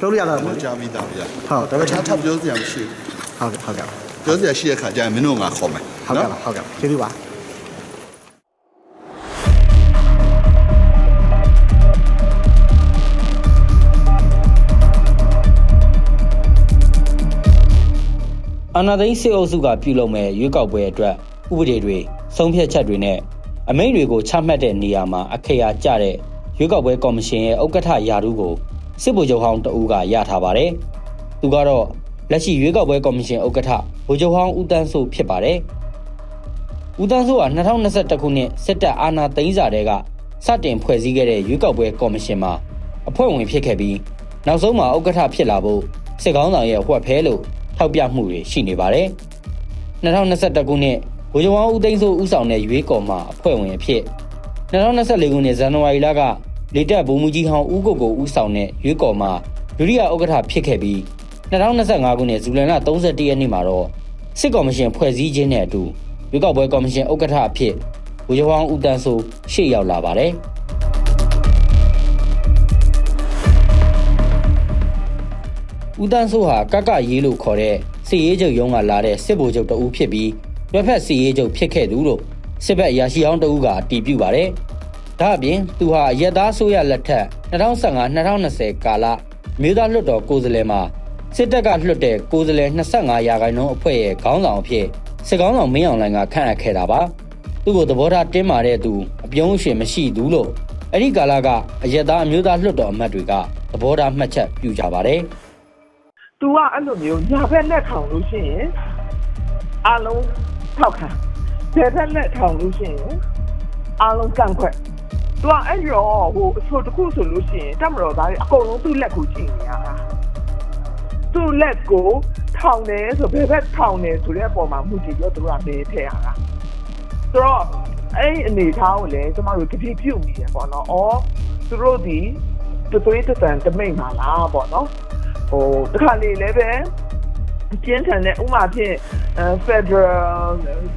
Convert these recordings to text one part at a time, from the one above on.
ပြောလို့ရတာပေါ့ကျွန်လေတော်ကြားပြီးသားဗျာဟုတ်ဒါပေမဲ့ခြားထပ်ပြောစရာမရှိဟုတ်ကဲ့ဟုတ်ကဲ့ဘူးပြောစရာရှိတဲ့ခါကျရင်မင်းတို့ငါခေါ်မယ်ဟုတ်ကဲ့ပါဟုတ်ကဲ့ကျေးဇူးပါအာဏာသိမ်းစစ်အုပ်စုကပြုလုပ်မဲ့ရွေးကောက်ပွဲအတွက်ဥပဒေတွေဆုံးဖြတ်ချက်တွေနဲ့အမိန့်တွေကိုချမှတ်တဲ့နေရာမှာအခရာကျတဲ့ရွေးကောက်ပွဲကော်မရှင်ရဲ့ဥက္ကဋ္ဌယာရုကို စစ်ဗိုလ်ချုပ်ဟောင်းတဦးကရထားပါတယ်။သူကတော့လက်ရှိရွေးကောက်ပွဲကော်မရှင်ဥက္ကဋ္ဌဗိုလ်ချုပ်ဟောင်းဦးတန်းစိုးဖြစ်ပါတယ်။ဦးတန်းစိုးက2021ခုနှစ်စစ်တပ်အာဏာသိမ်းစာတဲကစတင်ဖွဲ့စည်းခဲ့တဲ့ရွေးကောက်ပွဲကော်မရှင်မှာအဖွဲ့ဝင်ဖြစ်ခဲ့ပြီးနောက်ဆုံးမှာဥက္ကဋ္ဌဖြစ်လာဖို့စစ်ကောင်းဆောင်ရဲ့ဝှက်ဖဲလို့ထောက်ပြမှုတွေရှိနေပါတယ်။2021ခုနှစ်ဗိုလ်ချုပ်ဟောင်းဦးသိန်းစိုးဦးဆောင်တဲ့ရွေးကော်မှာအဖွဲ့ဝင်အဖြစ်2024ခုနှစ်ဇန်နဝါရီလက လေတက်ဗိုလ်မှူးကြီးဟောင်းဦးကိုကိုဦးဆောင်တဲ့ရွေးကော်မှာဒုတိယဥက္ကဋ္ဌဖြစ်ခဲ့ပြီး2025ခုနှစ်ဇူလိုင်လ31ရက်နေ့မှာတော့စစ်ကော်မရှင်ဖွဲ့စည်းခြင်းနဲ့အတူရွေးကောက်ပွဲကော်မရှင်ဥက္ကဋ္ဌအဖြစ်ဗိုလ်ချုပ်ဟောင်းဦးတန်းစိုးရှေ့ရောက်လာပါတယ်။ဦးတန်းစိုးဟာကကရေးလို့ခေါ်တဲ့စစ်ရေးချုပ်ရုံးကလာတဲ့စစ်ဗိုလ်ချုပ်တဦးဖြစ်ပြီးရွက်ဖက်စစ်ရေးချုပ်ဖြစ်ခဲ့သူလို့စစ်ဘက်အရာရှိအောင်တဦးကအတည်ပြုပါတယ်။ ဒါအပြင်သူဟာရက်သားဆိုးရလက်ထက်2015-2020ကာလမြို့သားလွှတ်တော်ကိုယ်စားလှယ်မှာစစ်တပ်ကလွှတ်တဲ့ကိုယ်စားလှယ်25ရာခိုင်နှုန်းအဖွဲ့ရဲ့ခေါင်းဆောင်အဖြစ်စစ်ကောင်းဆောင်မင်းအောင်လှိုင်ကခန့်အပ်ခဲ့တာပါ။သူ့ကိုသဘောထားတင်းမာတဲ့သူအပြုံးအရှင်မရှိဘူးလို့အဲ့ဒီကာလကအရက်သားအမျိုးသားလွှတ်တော်အမတ်တွေကသဘောထားမှတ်ချက်ပြုကြပါတယ်။ तू ကအဲ့လိုမျိုးညာဘက်လက်ထောင်လို့ရှိရင်အလုံးထောက်ခံဘယ်ဘက်လက်ထောင်လို့ရှိရင်အလုံးကန့်ခွက် तू ကအဲ့ရောဟိုအချို့တစ်ခုဆိုလို့ရှိရင်တမတော်သားတွေအကုန်လုံးသူ့လက်ကိုကြည့်နေရတာသူ့လက်ကိုထောင်တယ်ဆိုဘယ်ဘက်ထောင်တယ်ဆိုတဲ့အပေါ်မှာမှုကြည့်ပြီးတော့သူကမေးထည့်ရတာဆိုတော့အဲ့ဒီအနေထားကိုလည်းကျမတို့တတိပြုတ်မိတယ်ပေါ့နော်။အော်သူတို့ဒီတသွေးတတန်တမိတ်ပါလားပေါ့နော်။ဟိုတခါလေလည်းပဲပြင်းထန်တဲ့ဥမာဖြင့်အဲ Federal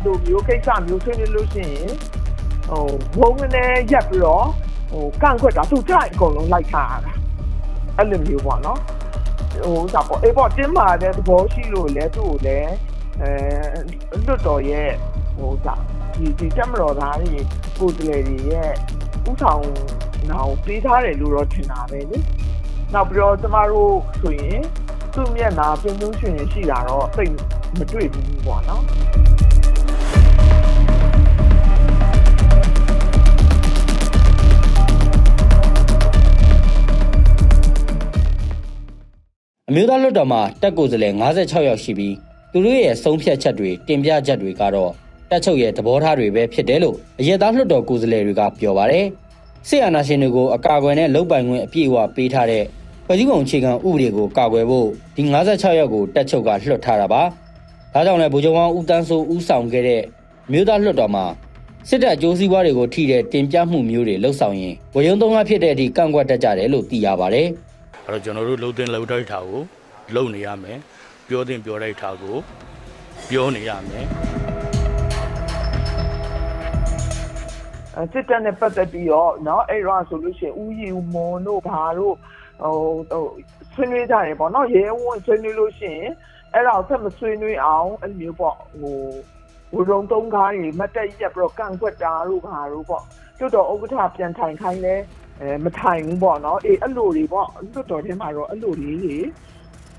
လူမျိုးကိစ္စမျိုးဆွေးနွေးလို့ရှိရင် ဟိုဘုံနဲ့ရက်ပြီးတော့ဟိုကန့်ခွက်တာသူ့ထိုင်အကုန်လုံးလိုက်ထားရတာအဲ့လိုမျိုးပေါ့နော်ဟိုဒါပေါ့အေးပေါ့တင်းမာတဲ့သဘောရှိလို့လဲသူ့ကိုလည်းအဲလွတ်တော်ရဲ့ဟိုဒါဒီဒီတက်မတော်သားတွေကိုယ်တလေတွေရဲ့ဥဆောင်နောက်ပေးထားတယ်လို့တော့ထင်တာပဲလေနောက်ပြီးတော့ကျမတို့ဆိုရင်သူ့မျက်နှာပြင်းပြင်းရှင်ရှင်ရှိတာတော့သိပ်မတွေ့ဘူးပေါ့နော် အမျိုးသားလွှတ်တော်မှာတက်ကိုယ်စားလှယ်56ယောက်ရှိပြီးသူတို့ရဲ့ဆုံးဖြတ်ချက်တွေတင်ပြချက်တွေကတော့တက်ချုပ်ရဲ့သဘောထားတွေပဲဖြစ်တယ်လို့အရက်သားလွှတ်တော်ကိုယ်စားလှယ်တွေကပြောပါတယ်။စစ်အာဏာရှင်တွေကိုအကာအကွယ်နဲ့လုံပိုင်ခွင့်အပြည့်အဝပေးထားတဲ့ဖွဲ့စည်းပုံအခြေခံဥပဒေကိုကာကွယ်ဖို့ဒီ56ယောက်ကိုတက်ချုပ်ကလွှတ်ထားတာပါ။ဒါကြောင့်လည်းဗိုလ်ချုပ်ဟောင်းဦးတန်းစိုးဦးဆောင်ခဲ့တဲ့အမျိုးသားလွှတ်တော်မှာစစ်တပ်အကျိုးစီးပွားတွေကိုထိတဲ့တင်ပြမှုမျိုးတွေလှုပ်ဆောင်ရင်ဝရုံသုံးကဖြစ်တဲ့အထိကန့်ကွက်တတ်ကြတယ်လို့သိရပါတယ်။ အဲ့တော့ကျွန်တော်တို့လှုပ်တင်လှုပ်တိုက်တာကိုလှုပ်နေရမယ်ပြောတင်ပြောတိုက်တာကိုပြောနေရမယ် အဲစစ်တပ်နဲ့ပတ်သက်ပြီးတော့เนาะအဲ့တော့ဆိုလို့ရှိရင်ဥယျာဉ်မွန်တို့ဘာတို့ဟိုဟိုဆွေးနွေးကြတယ်ပေါ့เนาะရဲဝံ့ဆွေးနွေးလို့ရှိရင်အဲ့ဒါကိုဆက်မဆွေးနွေးအောင်အဲ့လိုမျိုးပေါ့ဟိုဝရုံသုံးကားတွေမတ်တက်ရက်ပြီးတော့ကန့်ကွက်တာတို့ဘာတို့ပေါ့ကျွတ်တော်ဥက္ကဋ္ဌပြန်ထိုင်ခိုင်းလဲ အဲမထိုင်ဘူးပေါ့နော်အေးအဲ့လိုတွေပေါ့လွတ်တော်ထဲမှာတော့အဲ့လိုလေးကြီး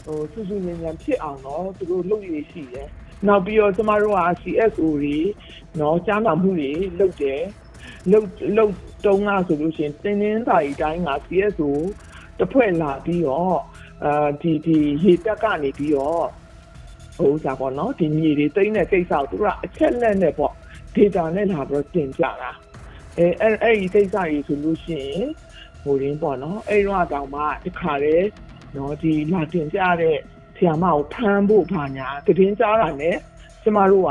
ဟိုစူးစူးညံ့ညံ့ဖြစ်အောင်တော့သူတို့လုပ်ရရှိတယ်နောက်ပြီးတော့ကျမတို့က CSO တွေနော်ကြားနာမှုတွေလုပ်တယ်လုပ်လုပ်တုံးကဆိုလို့ရှင်တင်းတင်းသာရီတိုင်းက CSO တစ်ဖွဲ့လာပြီးတော့အာဒီဒီရေတက်ကနေပြီးတော့ဟိုဥစားပေါ့နော်ဒီမြေတွေတိမ့်တဲ့ကိစ္စကိုသူတို့ကအချက်လက်နဲ့ပေါ့ data နဲ့လာပြီးတော့တင်ပြတာ အဲအဲ့အဲ့ဒီကိစ္စကြီးဆိုလို့ရှိရင်ဟိုရင်းပေါ့နော်အဲ့တော့တောင်မှတခါလေနော်ဒီလာတင်ပြတဲ့ဆရာမကိုဖမ်းဖို့ဘာညာတည်င်းကြားတာ ਨੇ ကျမတို့က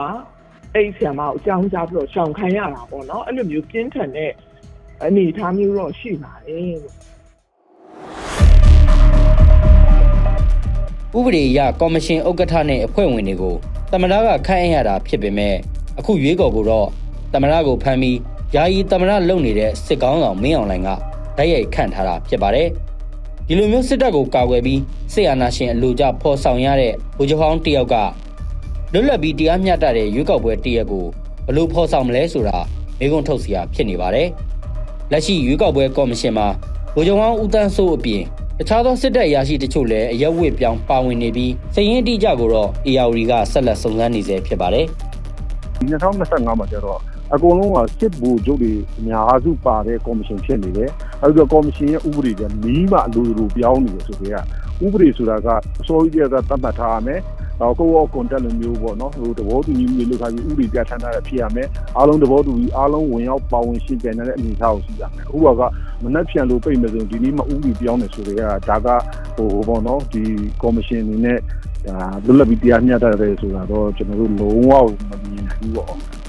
အဲ့ဒီဆရာမကိုအကြောင်းကြားပြီးတော့ရှောင်ခိုင်းရတာပေါ့နော်အဲ့လိုမျိုးပြင်းထန်တဲ့အနေအထားမျိုးတော့ရှိပါတယ်လို့ဥပဒေအရကော်မရှင်ဥက္ကဋ္ဌနဲ့အဖွဲ့ဝင်တွေကိုတမရကခန့်အပ်ရတာဖြစ်ပေမဲ့အခုရွေးကော်ကိုတော့တမရကိုဖမ်းပြီး ယာယီတမရလုံနေတဲ့စစ်ကောင်းဆောင်မင်းအောင်လှိုင်ကဓာတ်ရိုက်ခန့်ထားတာဖြစ်ပါတယ်ဒီလိုမျိုးစစ်တပ်ကိုကာကွယ်ပြီးစစ်အာဏာရှင်အလို့ကြဖော်ဆောင်ရတဲ့ဗိုလ်ချုပ်ဟောင်းတယောက်ကလွတ်လပ်ပြီးတရားမျှတတဲ့ရွေးကောက်ပွဲတရက်ကိုဘယ်လို့ဖော်ဆောင်မလဲဆိုတာမေးခွန်းထုတ်စရာဖြစ်နေပါတယ်။လက်ရှိရွေးကောက်ပွဲကော်မရှင်မှာဗိုလ်ချုပ်ဟောင်းဦးတန်းစိုးအပြင်တခြားသောစစ်တပ်အရာရှိတချို့လည်းအရက်ဝစ်ပြောင်းပါဝင်နေပြီးစည်ရင်အတိအကျကိုတော့ ARD ကဆက်လက်စုံစမ်းနေဆဲဖြစ်ပါတယ်။ဒီ2025မှာကျတော့ အကုန်လုံးကစစ်ဘူချုပ်တွေအများစုပါတဲ့ကော်မရှင်ဖြစ်နေတယ်။အဲဒီတော့ကော်မရှင်ရဲ့ဥပဒေကမီးမှအလိုလိုပြောင်းနေတယ်ဆိုတော့ဥပဒေဆိုတာကအစိုးရကသတ်မှတ်ထားရမယ်။တော့ကိုယ့်ရောကွန်တက်လိုမျိုးပေါ့နော်ဟိုသဘောတူညီမျိုးလုပ်ထားပြီးဥပဒေပြဋ္ဌာန်းထားတာဖြစ်ရမယ်။အားလုံးသဘောတူပြီးအားလုံးဝင်ရောက်ပါဝင်ရှင်းပြနေတဲ့အနေအထားကိုရှိရမယ်။အခုကမနှက်ဖြန်လို့ပြိတ်မယ်ဆိုရင်ဒီနေ့မှဥပဒေပြောင်းနေဆိုတော့ဒါကဟိုပေါ့နော်ဒီကော်မရှင်အနေနဲ့ဒါလွတ်လပ်ပြီးတရားမျှတတယ်ဆိုတာတော့ကျွန်တော်တို့လုံးဝမမြင်ဘူးပေါ့